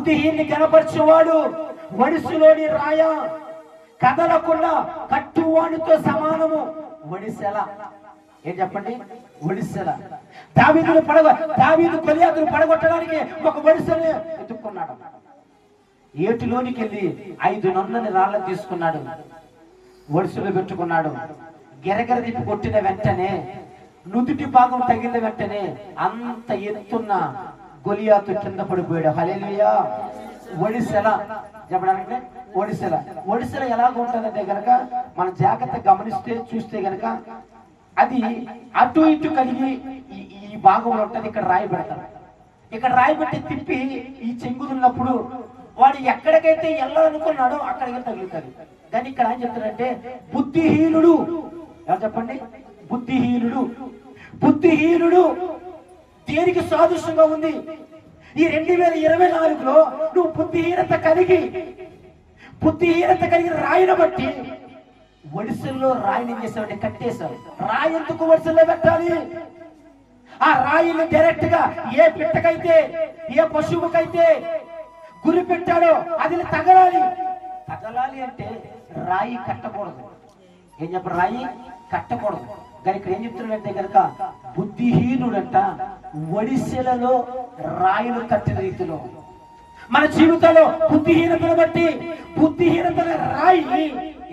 బుద్ధిహీన్ని కనపరచువాడు వడిసులోని రాయ. కదలకుండా కట్టువాడితో సమానము ఒడిసెల ఏం చెప్పండి? ఒడిసెల దావీదులు పడగ దావీదు కొలియాదులు పడగొట్టడానికి ఒక ఒడిసెని ఎత్తుక్కున్నాడు ఏటిలోనికి వెళ్ళి ఐదు నన్నని రాళ్ళ తీసుకున్నాడు. ఒడిసెలు పెట్టుకున్నాడు. గెరగెర తిప్పి కొట్టిన వెంటనే నుదుటి భాగం తగిలిన వెంటనే అంత ఎత్తున్న గొలియాతు కింద పడిపోయాడు. హలేలుయా ఒడిసెల చెప్పడానికి ఒడిసెల ఒడిసెల ఎలాగ ఉంటుందంటే గనక మనం జాగ్రత్త గమనిస్తే చూస్తే గనక అది అటు ఇటు కలిగి ఈ- భాగంలో ఉంటుంది. ఇక్కడ రాయి పెడతారు. ఇక్కడ రాయి పెట్టి తిప్పి ఈ చెంగుతున్నప్పుడు వాడు ఎక్కడికైతే వెళ్ళాలనుకున్నాడో అక్కడికి తగులుతుంది కానీ ఇక్కడ ఏం చెప్తారంటే బుద్ధిహీనుడు. ఎవరు చెప్పండి? బుద్ధిహీనుడు. బుద్ధిహీనుడు. దేనికి సాదృశ్యంగా ఉంది? ఈ రెండు వేల ఇరవై నాలుగులో నువ్వు బుద్ధిహీనత కలిగి బుద్ధిహీనత కలిగి రాయిని బట్టి ఒడిసెల్లో రాయిని చేసావు కట్టేశావు. రాయి ఎందుకు ఒడిసెల్లో పెట్టాలి? ఆ రాయిని డైరెక్ట్గా ఏ పిట్టకైతే ఏ పశువుకైతే గురి పెట్టాడో అది తగలాలి. తగలాలి అంటే రాయి కట్టకూడదు. ఏం చెప్ప రాయి కట్టకూడదు. కానీ ఇక్కడ ఏం చెప్తున్నాడంటే కనుక బుద్ధిహీనుడంట ఒడిశలలో రాయిలు కట్టిన రీతిలో. మన జీవితంలో బుద్ధిహీనతను బట్టి బుద్ధిహీనత రాయి.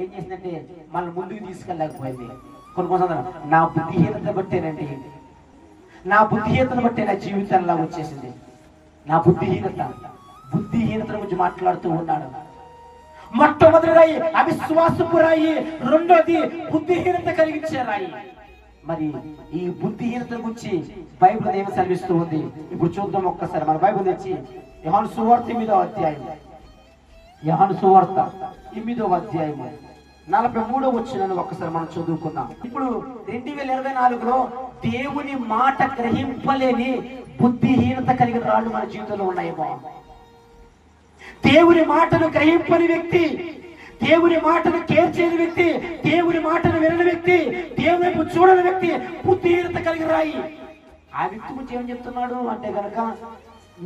ఏం చేసిందంటే మన ముందుకు తీసుకెళ్ళలేకపోయింది. కొన్ని కొంత నా బుద్ధిహీనత బట్టేనండి నా బుద్ధిహీనతను బట్టి నా జీవితంలో వచ్చేసింది. నా బుద్ధిహీనత బుద్ధిహీనత గురించి మాట్లాడుతూ ఉన్నాడు. మొట్టమొదటి రాయి అవిశ్వాసపు రాయి రెండోది బుద్ధిహీనత కలిగించే రాయి. మరి ఈ బుద్ధిహీనత గురించి బైబిల్ ఏమి సెలవిస్తూ ఉంది? ఇప్పుడు చూద్దాం ఒక్కసారి. మన బైబిల్ తెచ్చి యహాను సువార్త ఎనిమిదో అధ్యాయం. యహాను సువార్త ఎనిమిదో అధ్యాయం. నలభై మూడో వచ్చిన ఒక్కసారి మనం చదువుకుందాం. ఇప్పుడు రెండు వేల ఇరవై నాలుగులో దేవుని మాట గ్రహింపలేని బుద్ధిహీనత కలిగిన రాళ్ళు మన జీవితంలో ఉన్నాయేమో. దేవుని మాటను గ్రహింపని వ్యక్తి దేవుని మాటను కేర్ చేయని వ్యక్తి దేవుని మాటను వినని వ్యక్తి దేవుని వైపు చూడని వ్యక్తి బుద్ధిహీనత కలిగి రాయి. ఆ వ్యక్తి గురించి ఏం చెప్తున్నాడు అంటే కనుక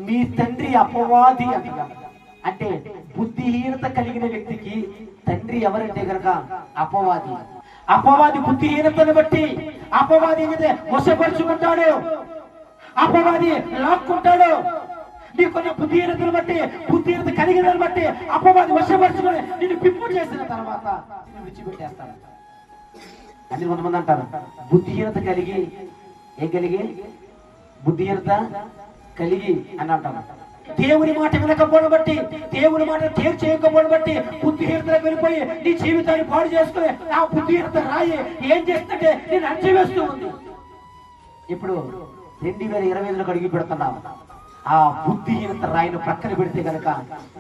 మీ తండ్రి అపవాది అంటున్నాడు అంటే బుద్ధిహీనత కలిగిన వ్యక్తికి తండ్రి ఎవరంటే కనుక అపవాది. అపవాది బుద్ధిహీనతను బట్టి అపవాది ఏదైతే వశపరుచుకుంటాడు అపవాది లాక్కుంటాడు నీకున్న బుద్ధిహీనతను బట్టి బుద్ధిహీనత కలిగిన బట్టి అపవాది వశపరుచుకొని నిన్ను పిప్పు చేసిన తర్వాత నిన్ను విడిచిపెట్టేస్తాడు. అని కొంతమంది అంటారు బుద్ధిహీనత కలిగి ఏం కలిగి? బుద్ధిహీనత కలిగి అని అంటారు. దేవుని మాట వినకపోవడం బట్టి దేవుని మాట కేర్ చేయకపోవడం బట్టి బుద్ధిహీనతలకు వెళ్ళిపోయి నీ జీవితాన్ని పాడు చేసుకుని ఆ బుద్ధిహీనత రాయి. ఏం చేస్తుంటే నేను అణచివేస్తూ ఉంది. ఇప్పుడు రెండు వేల ఇరవై ఐదులో అడిగి పెడుతున్నాను ఆ బుద్ధిహీనత రాయిని ప్రక్కన పెడితే గనక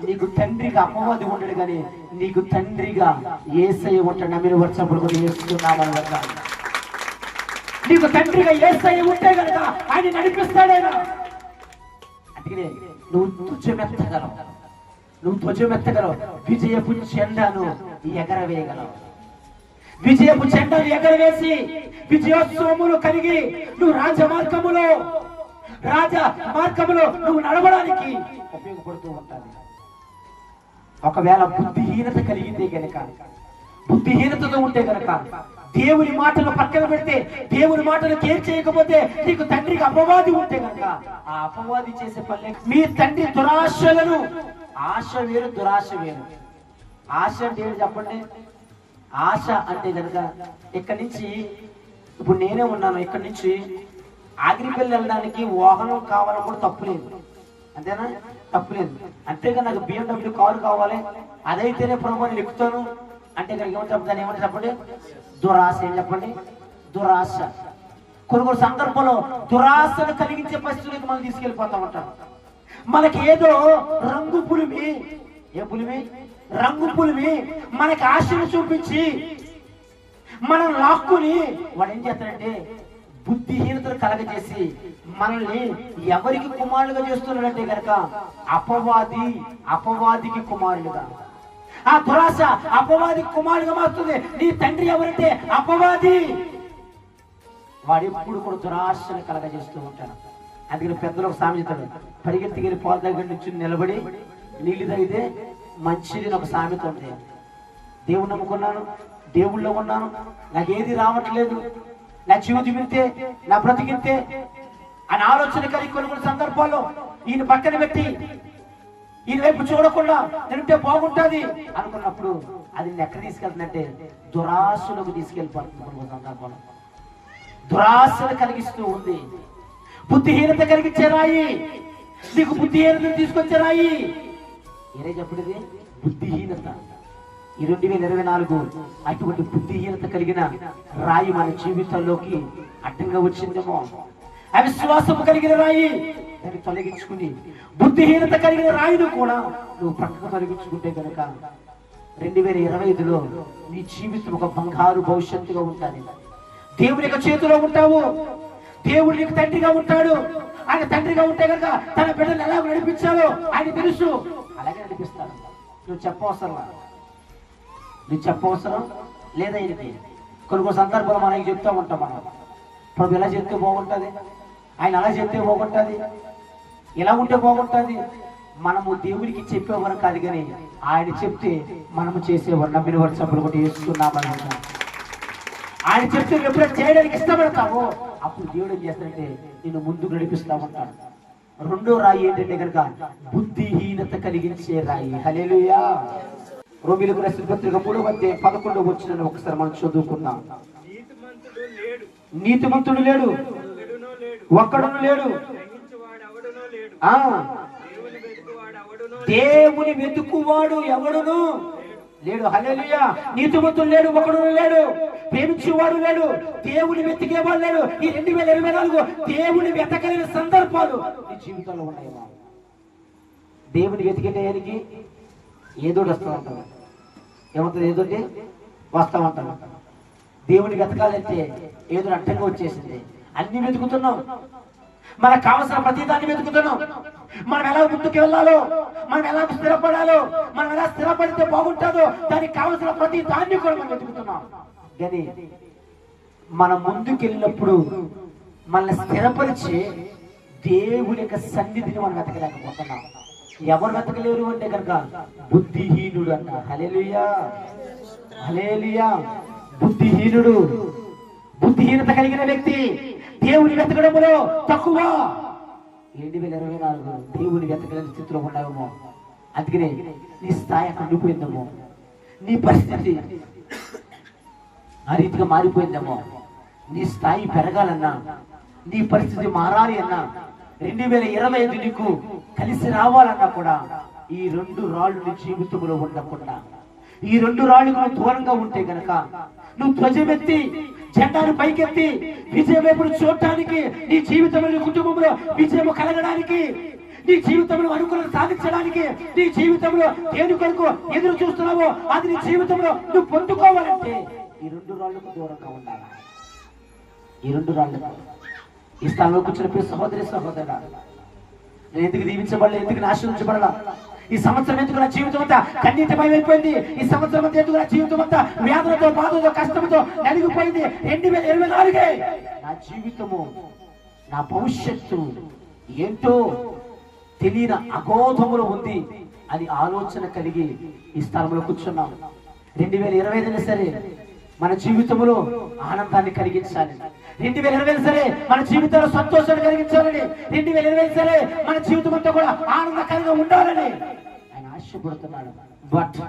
నీకు తండ్రిగా అపవాది ఉండడు కానీ నీకు తండ్రిగా ఏసయ్య ఉంటాడు నమ్మిన వచ్చినప్పుడు కూడా వేస్తున్నామని గనక నీకు తండ్రిగా ఏసయ్య ఉంటే గనక ఆయన నడిపిస్తాడేనా అందుకనే నువ్వు ధ్వజమెత్తగలవు. నువ్వు ధ్వజమెత్తగలవు. విజయపు చెండాను ఎగరవేయగలవు. విజయపు చెండాను ఎగరవేసి విజయోత్సవములు కలిగి నువ్వు రాజమార్గములో రాజ మార్గంలో నువ్వు నడవడానికి ఉపయోగపడుతూ ఉంటాది. ఒకవేళ బుద్ధిహీనత కలిగితే గనక బుద్ధిహీనతతో ఉంటే గనక దేవుని మాటలు పక్కన పెడితే దేవుని మాటలు కేర్ చేయకపోతే నీకు తండ్రికి అపవాది ఉంటే గనక ఆ అపవాది చేసే పల్లె మీ తండ్రి దురాశలను ఆశ వేరు దురాశ వేరు. ఆశ అంటే ఏంటి చెప్పండి? ఆశ అంటే కనుక ఇక్కడి నుంచి ఇప్పుడు నేనే ఉన్నాను ఇక్కడి నుంచి ఆగిరిపల్లి వెళ్ళడానికి వాహనం కావాలని కూడా తప్పులేదు అంతేనా? తప్పులేదు అంతేగా నాకు బిఎండబ్ల్యూ కారు కావాలి. అదైతేనే ప్రభు నేను ఎక్కుతాను. అంటే ఇక్కడ ఏమని చెప్తాను? ఏమని చెప్పండి? దురాశ ఏం చెప్పండి? దురాశ. కొన్ని కొన్ని సందర్భంలో దురాశను కలిగించే పరిస్థితులకు మనం తీసుకెళ్ళిపోతా ఉంటాం. మనకి ఏదో రంగు పులిమి. ఏ పులిమి? రంగు పులిమి మనకి ఆశను చూపించి మనం లాక్కుని వాడు ఏం చేస్తాడంటే బుద్ధిహీనతను కలగజేసి మనల్ని ఎవరికి కుమారులుగా చేస్తున్నాడంటే గనక అపవాది అపవాదికి కుమారులుగా. ఆ దురాశ అపవాది కుమారుడుగా మారుతుంది. నీ తండ్రి ఎవరంటే అపవాది. వాడు ఎప్పుడు కూడా దురాశను కలగజేస్తూ ఉంటాడు. అందుకని పెద్దలు ఒక సామెత చెప్తాడు పాల దగ్గర నుంచి నిలబడి నీళ్ళు తగితే మంచిది ఒక సామెత ఉంది. దేవుడు నమ్ముకున్నాను దేవుళ్ళో ఉన్నాను. నాకేది రావట్లేదు. నా జీవితం ఇంతే నా బ్రతికింతే అని ఆలోచన కలిగి కొన్ని కొన్ని సందర్భాల్లో ఈయన పక్కన పెట్టి ఈయన వైపు చూడకుండా తింటే బాగుంటుంది అనుకున్నప్పుడు అది ఎక్కడ తీసుకెళ్తుందంటే దురాశలకు తీసుకెళ్ళిపోతుంది కొన్ని సందర్భాల్లో. కలిగిస్తూ ఉంది. బుద్ధిహీనత కలిగించే రాయి. నీకు బుద్ధిహీనత తీసుకొచ్చే రాయి. ఏరే చెప్పడిది బుద్ధిహీనత. ఈ రెండు వేల ఇరవై నాలుగు అటువంటి బుద్ధిహీనత కలిగిన రాయి మన జీవితంలోకి అడ్డంగా వచ్చిందేమో. అవిశ్వాసము కలిగిన రాయి దాన్ని తొలగించుకుని బుద్ధిహీనత కలిగిన రాయిని కూడా నువ్వు పక్కకు తొలగించుకుంటే కనుక రెండు వేల ఇరవై ఐదులో నీ జీవితం ఒక బంగారు భవిష్యత్తుగా ఉంటుంది. దేవుని యొక్క చేతిలో ఉంటావు. దేవుడు నీకు తండ్రిగా ఉంటాడు. ఆయన తండ్రిగా ఉంటే కనుక తన బిడ్డలు ఎలా నడిపించాలో ఆయన తెలుసు. అలాగే నడిపిస్తాడు. నువ్వు చెప్పవసరం నువ్వు చెప్పవసరం? లేదా ఈయనకి? కొన్ని కొన్ని సందర్భాలు మనకి చెప్తూ ఉంటాం మనం. ప్రభు ఎలా చెప్తే బాగుంటుంది? ఆయన అలా చెప్తే బాగుంటుంది? ఇలా ఉంటే బాగుంటుంది? మనము దేవుడికి చెప్పేవారు కాదు కానీ ఆయన చెప్తే మనము చేసేవారు నమ్మిన వారు సభలు కూడా వేసుకున్నామని ఆయన చెప్తే ఎప్పుడైనా చేయడానికి ఇష్టపడతావో అప్పుడు దేవుడు ఏం చేస్తాడంటే నిన్ను ముందుకు నడిపిస్తా ఉంటాడు. రెండో రాయి ఏంటంటే కనుక బుద్ధిహీనత కలిగించే రాయి. హలేలుయా రోమిలకు రాసిన పత్రిక మూడవ అధ్యాయం పదకొండు వచ్చిన ఒకసారి మనం చదువుకున్నాం నీతిమంతుడు లేడు. నీతిమంతుడు లేడు ఒక్కడును లేడు. ఆ దేవుని వెతుకువాడు ఎవడును లేడు. హలేలుయా నీతిమంతుడు లేడు ఒకడు లేడు. ప్రేమించేవాడు లేడు. దేవుని వెతికేవాడు లేడు. ఈ రెండు వేల ఇరవై నాలుగు దేవుని వెతకలేని సందర్భాలు నీ జీవితంలో ఉన్నాయమ్మా దేవుని వెతికేటానికి ఏదో వస్తూ ఉంటాడు ఏమవుతుంది? ఏదోటి? వస్తా దేవుని వెతకాలంటే ఏదో అడ్డంగా వచ్చేసింది. అన్ని వెతుకుతున్నాం. మనకు కావలసిన ప్రతి దాన్ని వెతుకుతున్నాం. మనం ఎలా ముందుకు వెళ్ళాలో మనం ఎలా స్థిరపడాలో మనం ఎలా స్థిరపడితే బాగుంటుందో దానికి కావలసిన ప్రతి దాన్ని కూడా మనం వెతుకుతున్నాం. కానీ మనం ముందుకు వెళ్ళినప్పుడు మనల్ని స్థిరపరిచి దేవుని యొక్క సన్నిధిని మనం వెతకలేకపోతున్నాం. ఎవరు వెతకలేరు అంటే కనుక బుద్ధిహీనుడు అంట హలేలుయా హలేలుయా బుద్ధిహీనుడు. బుద్ధిహీనత కలిగిన వ్యక్తి దేవుని వెతకడంలో తక్కువ. రెండు వేల ఇరవై నాలుగు దేవుని వెతకలేని స్థితిలో ఉన్నావేమో. అందుకనే నీ స్థాయి అక్కడ ఉండిపోయిందేమో. నీ పరిస్థితి ఆ రీతిగా మారిపోయిందేమో. నీ స్థాయి పెరగాలన్నా నీ పరిస్థితి మారాలి అన్నా రెండు వేల ఇరవై ఐదు నీకు కలిసి రావాలన్నా కూడా ఈ రెండు రాళ్ళు నీ జీవితంలో ఉండకుండా ఈ రెండు రాళ్ళు నువ్వు దూరంగా ఉంటే గనక నువ్వు ధ్వజమెత్తి జెండాను పైకెత్తి విజయం వైపు చూడటానికి నీ జీవితంలో నీ కుటుంబంలో విజయం కలగడానికి నీ జీవితంలో అనుకూలత సాధించడానికి నీ జీవితంలో దేని కొరకు ఎదురు చూస్తున్నావో అది నీ జీవితంలో నువ్వు పొందుకోవాలంటే ఈ రెండు రాళ్ళకు దూరంగా ఉండాలి? ఈ రెండు రాళ్ళకు. ఈ స్థలంలో కూర్చున్న సహోదరి సహోదరుడా నేను ఎందుకు దీవించబడలే? ఎందుకు నాశనించబడాల ఈ సంవత్సరం ఎందుకు నా జీవితం అంతా కన్నీటిమయం అయిపోయింది ఈ సంవత్సరం అంతా ఎందుకు నా జీవితం అంతా వ్యాధులతో బాధలతో కష్టంతో నలిగిపోయింది? రెండు వేల ఇరవై నాలుగే. నా జీవితము నా భవిష్యత్తు ఏంటో తెలియని అగోధములు ఉంది అని ఆలోచన కలిగి ఈ స్థలంలో కూర్చున్నాం. రెండు వేల ఇరవై ఐదున సరే మన జీవితంలో ఆనందాన్ని కలిగించాలి. రెండు వేల ఇరవై సరే మన జీవితంలో సంతోషాన్ని కలిగించాలని. రెండు వేల ఇరవై సరే మన జీవితం అంతా కూడా ఆనందకరంగా ఉండాలని. ఆయన ఆశపడుతున్నాడు. బట్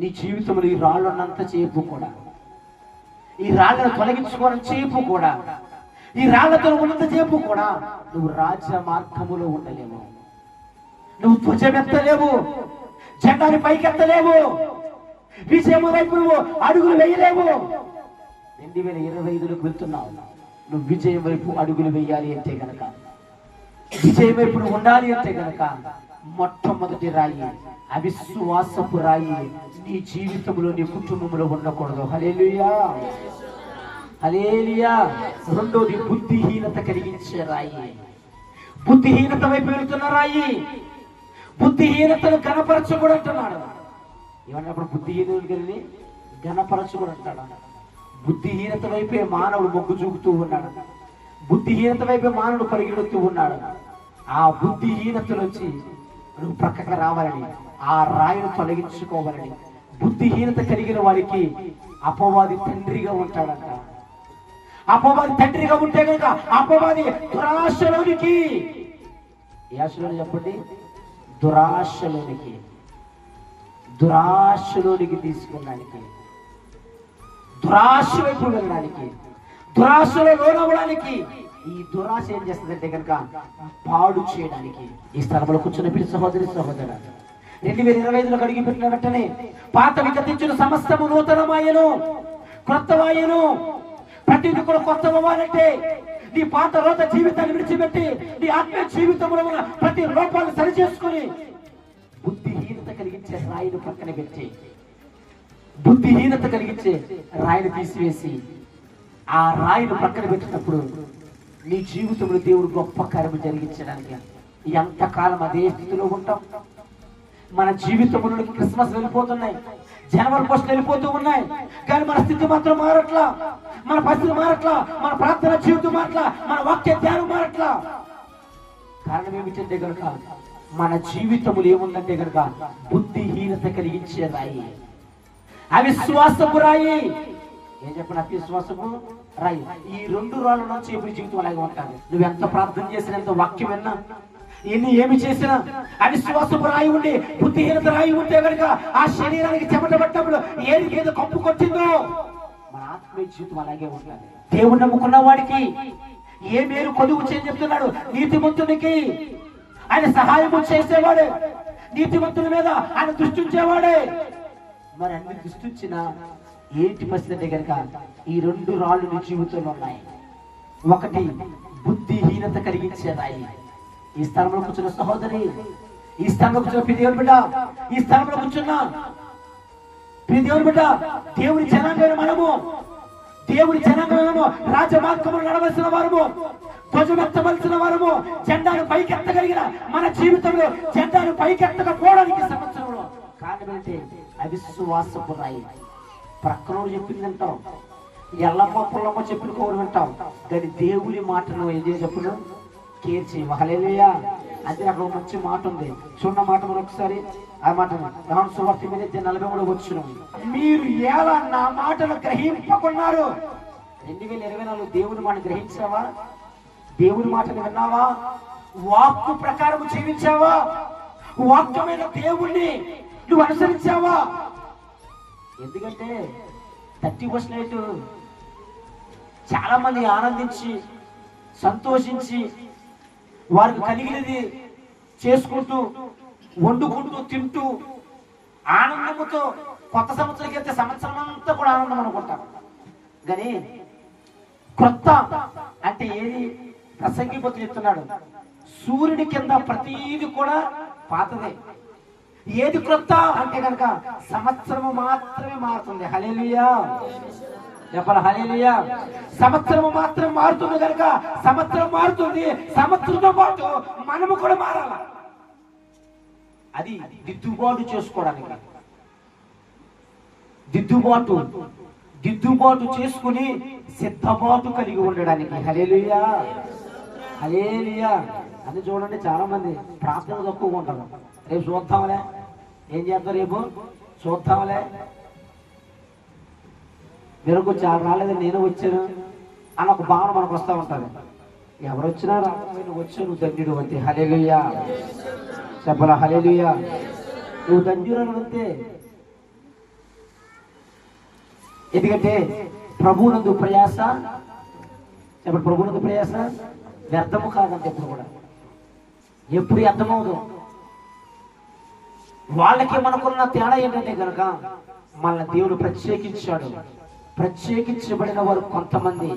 నీ జీవితంలో ఈ రాళ్ళన్నంత చేపు కూడా ఈ రాళ్ళను తొలగించుకోవడం చేపు కూడా ఈ రాళ్ళతో ఉన్నంత చేపు కూడా నువ్వు రాజ్య మార్గములో ఉండలేవు. నువ్వు ధ్వజమెత్తలేవు జెండాని పైకెత్తలేవు. విజయము వైపు నువ్వు అడుగులు వేయలేవు. రెండు వేల ఇరవై ఐదులోకి వెళ్తున్నావు. నువ్వు విజయం వైపు అడుగులు వేయాలి అంటే గనక. విజయం వైపు నువ్వు ఉండాలి అంటే కనుక మొట్టమొదటి రాయి అవిశ్వాసపు రాయి నీ జీవితంలో నీ కుటుంబంలో ఉండకూడదు. హలేలుయా హలేలియా రెండోది బుద్ధిహీనత కలిగించే రాయి. బుద్ధిహీనత వైపు వెళుతున్న రాయి. బుద్ధిహీనతను కనపరచకూడదు అంటున్నాడు. ఏమన్నప్పుడు బుద్ధిహీనులు కలిగి గణపరచకూడదు అంటాడు? బుద్ధిహీనత వైపే మానవుడు మొగ్గు చూపుతూ ఉన్నాడు. బుద్ధిహీనత వైపే మానవుడు పరిగెడుతూ ఉన్నాడు. ఆ బుద్ధిహీనత నుంచి నువ్వు ప్రక్కకు రావాలని ఆ రాయిని తొలగించుకోవాలని బుద్ధిహీనత కలిగిన వారికి అపవాది తండ్రిగా ఉంటాడంట. అపవాది తండ్రిగా ఉంటే కనుక అపవాది దురాశలోనికి. యాశలోని చెప్పండి? దురాశలోనికి. దురాశలోనికి తీసుకున్నానికి. దురాశ వైపు వెళ్ళడానికి దురాశలో లోనవ్వడానికి. ఈ దురాశ ఏం చేస్తుందంటే కనుక పాడు చేయడానికి. ఈ స్థలంలో కూర్చున్న పిల్లి సహోదరి సహోదరు రెండు వేల ఇరవై ఐదులో అడిగి పెట్టిన వెంటనే పాత వికటించిన సమస్తము నూతనమాయను క్రొత్తమాయను ప్రతిది కూడా కొత్త అవ్వాలంటే నీ పాత రోత జీవితాన్ని విడిచిపెట్టి నీ ఆత్మ జీవితంలో ఉన్న ప్రతి లోపాలను సరిచేసుకుని బుద్ధిహీనత కలిగించే రాయిని పక్కన పెట్టి బుద్ధిహీనత కలిగించే రాయిని తీసివేసి ఆ రాయిని పక్కన పెట్టినప్పుడు నీ జీవితంలో దేవుడు గొప్ప కార్యము జరిగించడానికి ఎంతకాలం అదే స్థితిలో ఉంటాం? మన జీవితంలో క్రిస్మస్ వెళ్ళిపోతున్నాయి జనవరి పోస్టులు వెళ్ళిపోతూ ఉన్నాయి కానీ మన స్థితి మాత్రం మారట్లా. మన పరిస్థితి మారట్లా మన ప్రార్థన జీవితం మారట్లా మన వాక్య ధ్యానం మారట్లా. కారణం ఏమిటంటే కనుక మన జీవితములు ఏముందంటే కనుక బుద్ధిహీనత కలిగించేదాయి అవిశ్వాసపు రాయి ఏం చెప్పిన అవిశ్వాసము? రాయి. ఈ రెండు రాళ్ళ నుంచి ఎప్పుడు జీవితం అలాగే ఉంటాను నువ్వు ఎంత ప్రార్థన చేసినా ఎంత వాక్యం విన్నా ఎన్ని ఏమి చేసినా అవిశ్వాసపు రాయి ఉండి బుద్ధిహీనత రాయి ఉంటే కనుక ఆ శరీరానికి చెమట పట్టినప్పుడు ఏది ఏదో కప్పు కొట్టిందో? మన ఆత్మీయ జీవితం అలాగే ఉంటుంది దేవుడు నమ్ముకున్న వాడికి ఏ మేలు కొదువు చేయని చెప్తున్నాడు? నీతిమంతునికి. ఆయన సహాయము చేసేవాడే. నీతిమంతుల మీద ఆయన దృష్టించేవాడే మరి అన్ని దృష్టించిన ఏంటి పరిస్థితి అంటే కనుక ఈ రెండు రాళ్ళు నీ జీవితంలో ఉన్నాయి. ఒకటి బుద్ధిహీనత కలిగించే రాయి ఈ స్థలంలో కూర్చున్న సహోదరి ఈ స్థలంలో కూర్చున్న పిదేవుని బిడ్డ ఈ స్థలంలో కూర్చున్న ప్రియ బిడ్డ దేవుని జనాంగమైన మనము దేవుని జనాంగము రాజమార్గములు నడవలసిన వారము ధ్వజమెత్తవలసిన వారము జెండాను పైకెత్తగలిగిన మన జీవితంలో జెండాను పైకెత్తకపోవడానికి సంవత్సరంలో కారణం ఏంటి? అవిశ్వాసపు రాయి ప్రక్కనోడు చెప్పింది వింటాం. ఎల్లమ్మ పుల్లమ్మ చెప్పిన కోరు వింటాం. కానీ దేవుని మాటను ఏం చేయ చెప్పును? కేర్ హల్లెలూయా. అదే అక్కడ మంచి మాట ఉంది. చూన్న మాట మనం ఒకసారి ఆ మాట సువార్త మీద నలభై మూడు వచ్చిన. మీరు ఎలా నా మాటను గ్రహింపకున్నారు? రెండు వేల ఇరవై నాలుగు దేవుని మాట గ్రహించావా? దేవుని మాటను విన్నావా? వాక్కు ప్రకారం జీవించావా? వాక్యమైన దేవుణ్ణి నువ్వు అనుసరించావా? ఎందుకంటే థర్టీ పర్సెంట్ చాలా మంది ఆనందించి సంతోషించి వారికి కలిగినది చేసుకుంటూ వండుకుంటూ తింటూ ఆనందముతో కొత్త సంవత్సరం కింద సంవత్సరం అంతా కూడా ఆనందం అనుకుంటాం. కానీ క్రొత్త అంటే ఏది? ప్రసంగిపోతూ చెప్తున్నాడు. సూర్యుడి కింద ప్రతీది కూడా పాతదే. ఏది క్రొత్త అంటే కనుక సంవత్సరము మాత్రమే మారుతుంది. హలేలుయా చెప్పాలి? హలేలుయా సంవత్సరము మాత్రం మారుతుంది కనుక సంవత్సరం మారుతుంది. సంవత్సరంతో పాటు మనము కూడా మారాల? అది దిద్దుబాటు చేసుకోవడానికి. దిద్దుబాటు. దిద్దుబాటు చేసుకుని సిద్ధబాటు కలిగి ఉండడానికి. హలేలుయా హలేలుయా అని చూడండి చాలా మంది ప్రార్థన తక్కువగా ఉంటారు. రేపు చూద్దాంలే. ఏం చేస్తారు రేపు? చూద్దాంలే. మీరు చాలా రాలేదు నేను వచ్చాను అని ఒక భావన మనకు వస్తూ ఉంటుంది. ఎవరు వచ్చినా రాకపోయి నువ్వు వచ్చావు నువ్వు అంతే హలేలుయ్యా చెప్పలా హలేలుయ్యా నువ్వు ధన్యుడు అంతే ఎందుకంటే ప్రభువునందు ప్రయాస చెప్పండి ప్రభువునందు ప్రయాస వ్యర్థము కాదంటే ఇప్పుడు కూడా. ఎప్పుడు అర్థమవుదు. వాళ్ళకి మనకున్న తేడా ఏంటంటే కనుక మన దేవుడు ప్రత్యేకించాడు. ప్రత్యేకించబడిన వారు కొంతమంది.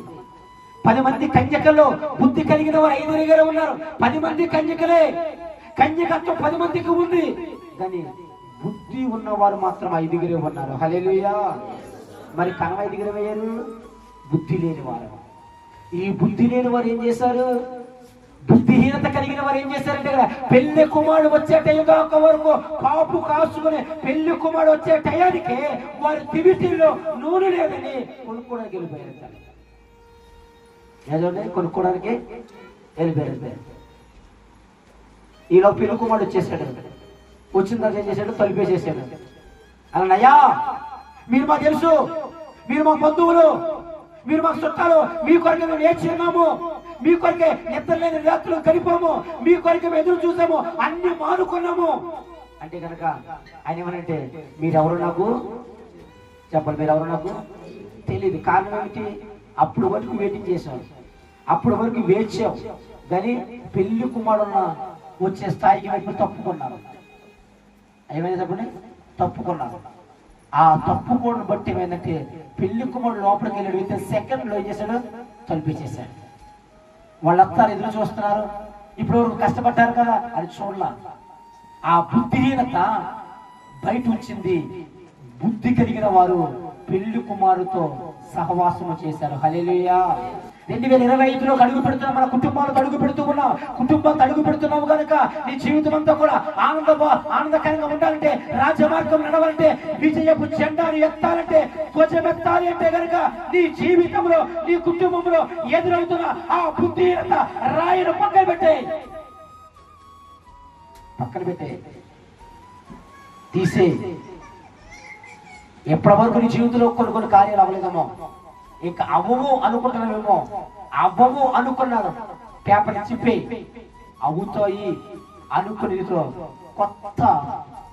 పది మంది కన్యకల్లో బుద్ధి కలిగిన వారు ఐదుగురు ఉన్నారు. పది మంది కన్యకలే. కన్యకత్వం పది మందికి ఉంది. కానీ బుద్ధి ఉన్నవారు మాత్రం ఐదుగురే ఉన్నారు. హలేలుయా మరి కనవ ఐదుగురు అయ్యారు బుద్ధి లేని వారు ఈ బుద్ధి లేని వారు ఏం చేశారు? బుద్ధిహీనత కలిగిన వారు ఏం చేశారంటే కదా పెళ్ళి కుమారుడు వచ్చే టైం దాకా వరకు కాపు కాసుకుని పెళ్ళి కుమారుడు వచ్చే టయానికి వారి దివిటీలో నూనె లేదని కొనుక్కోవడానికి వెళ్ళిపోయారు ఏదంటే కొనుక్కోవడానికి వెళ్ళిపోయారు ఈలో ఈలో కుమారుడు వచ్చేసాడు. వచ్చిన తర్వాత ఏం చేశాడు? తలిపేసేసాడు. అలా మీరు మాకు తెలుసు మీరు మా బంధువులు మీరు మాకు చుట్టాలు మీ కొరకు మేము ఏం ఉన్నాము మీ కొరకే నిద్ర లేని రాత్రులు గడిపాము. మీ కొరకే ఎదురు చూసాము. అన్ని మానుకున్నాము. అంటే కనుక ఆయన ఏమనంటే మీరెవరు నాకు? చెప్పండి మీరెవరు నాకు? తెలియదు కారణం ఏమిటి? అప్పుడు వరకు వెయిటింగ్ చేశాం. అప్పుడు వరకు వేచాం. కానీ పెళ్ళి కుమారున్న వచ్చే స్థాయికి వైపు తప్పుకున్నారు. ఏమైనా చెప్పండి? తప్పుకున్నారు. ఆ తప్పుకోడిని బట్టి ఏమైందంటే పెళ్ళి కుమారుడు లోపలికి వెళ్ళాడు విత్ సెకండ్లో ఏం చేశాడు? తలిపేసేసాడు వాళ్ళంతా ఎదురు చూస్తున్నారు? ఇప్పుడు కష్టపడ్డారు కదా? అది చూడలా. ఆ బుద్ధిహీనత బయట వచ్చింది. బుద్ధి కలిగిన వారు పెళ్ళి కుమారుతో సహవాసము చేశారు. హలేలుయా రెండు వేల ఇరవై ఐదులో అడుగు పెడుతున్నాం మన కుటుంబాలకు అడుగు పెడుతూ ఉన్నాం కుటుంబాలకు అడుగు పెడుతున్నాము కనుక నీ జీవితం అంతా కూడా ఆనంద ఆనందకరంగా ఉండాలంటే రాజమార్గం నడవాలంటే విజయపు జెండాను ఎత్తాలంటే ధ్వజమెత్తాలి అంటే కనుక నీ జీవితంలో నీ కుటుంబంలో ఎదురవుతున్న ఆ బుద్ధిహీనత రాయను పక్కన పెట్టే. పక్కన పెట్టే. తీసే. ఎప్పటి వరకు నీ జీవితంలో కొన్ని కొన్ని కార్యాలు అవ్వలేదమ్మా? ఇక అవ్వవు అనుకుంటున్నామేమో అవ్వవు అనుకున్నారు. పేపర్ చిప్పి అవుతాయి అనుకునేతో కొత్త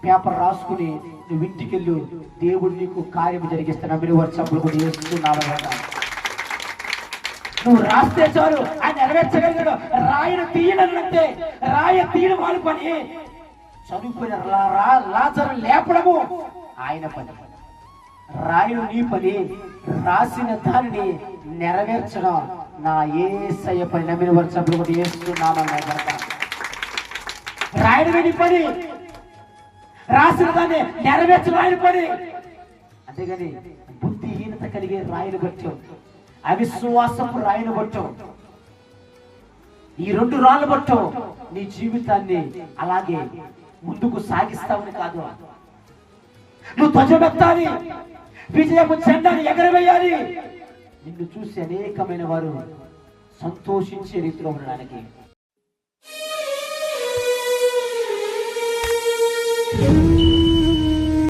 పేపర్ రాసుకుని నువ్వు ఇంటికి వెళ్ళు దేవుడు నీకు కార్యం జరిగిస్తున్నా మీరు వర్షంపులు కూడా చేస్తున్నావు నువ్వు రాస్తే చాలు. ఆయన నెరవేర్చగలిగాడు. రాయను తీయనంతే రాయ తీయడం వాళ్ళ పని. చదువుకున్న లేపడము ఆయన పని. రాయుడు నీ పని రాసిన దానిని నెరవేర్చడం నా ఏసయ్య పని. నమ్మిన వర్షంలో కూడా వేస్తున్నామని రాయడమే నీ పని రాసిన దాన్ని నెరవేర్చడం ఆయన పని. అంతేగాని బుద్ధిహీనత కలిగే రాయిని బట్టి అవిశ్వాసపు రాయిని బట్టి ఈ రెండు రాళ్ళు బట్టు నీ జీవితాన్ని అలాగే ముందుకు సాగిస్తావని కాదు. నువ్వు ధ్వజమెత్తాలి విజయపు చెండాన్ని ఎగరవేయాలి. నిన్ను చూసి అనేకమైన వారు సంతోషించే రీతిలో ఉండడానికి. ధన్య